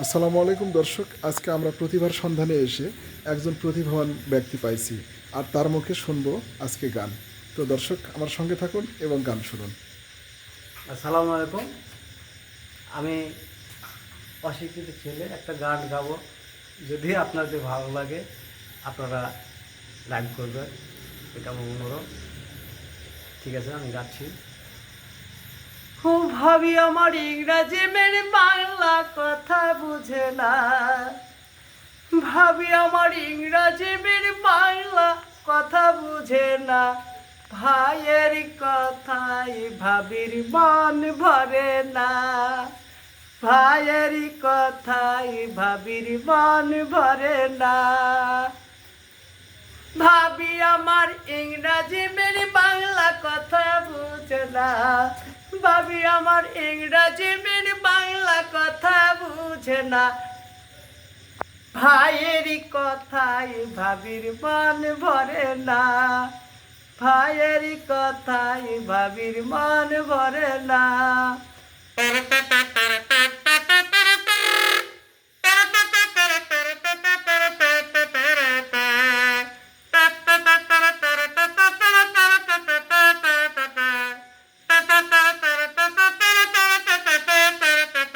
আসসালামু আলাইকুম দর্শক, আজকে আমরা প্রতিভার সন্ধানে এসে একজন প্রতিভাবান ব্যক্তি পাইছি আর তার মুখে শুনব আজকে গান। তো দর্শক, আমার সঙ্গে থাকুন এবং গান শুনুন। আসসালামু আলাইকুম। আমি অশিক্ষিত ছেলে, একটা গান গাবো। যদি আপনাদের ভালো লাগে, আপনারা লাইক করবেন। এটা আমার অনুরোধ। ঠিক আছে, আমি গাচ্ছি খুব ভাবি আমার ইংরাজি মেরে বাংলা কথা বুঝে না। ভাবি আমার ইংরাজি মেরে বাংলা কথা বুঝে না। ভাইয়ের কথাই ভাবির মন ভরে না। ভাইয়ের কথাই ভাবির মন ভরে না। ভাবি আমার ইংরাজি ভাবি, আমার ইংরাজি মেরে বাংলা কথা বুঝে না। ভাইয়ের কথাই ভাবির মন ভরে না। ভাইয়ের কথাই ভাবির মন ভরে না।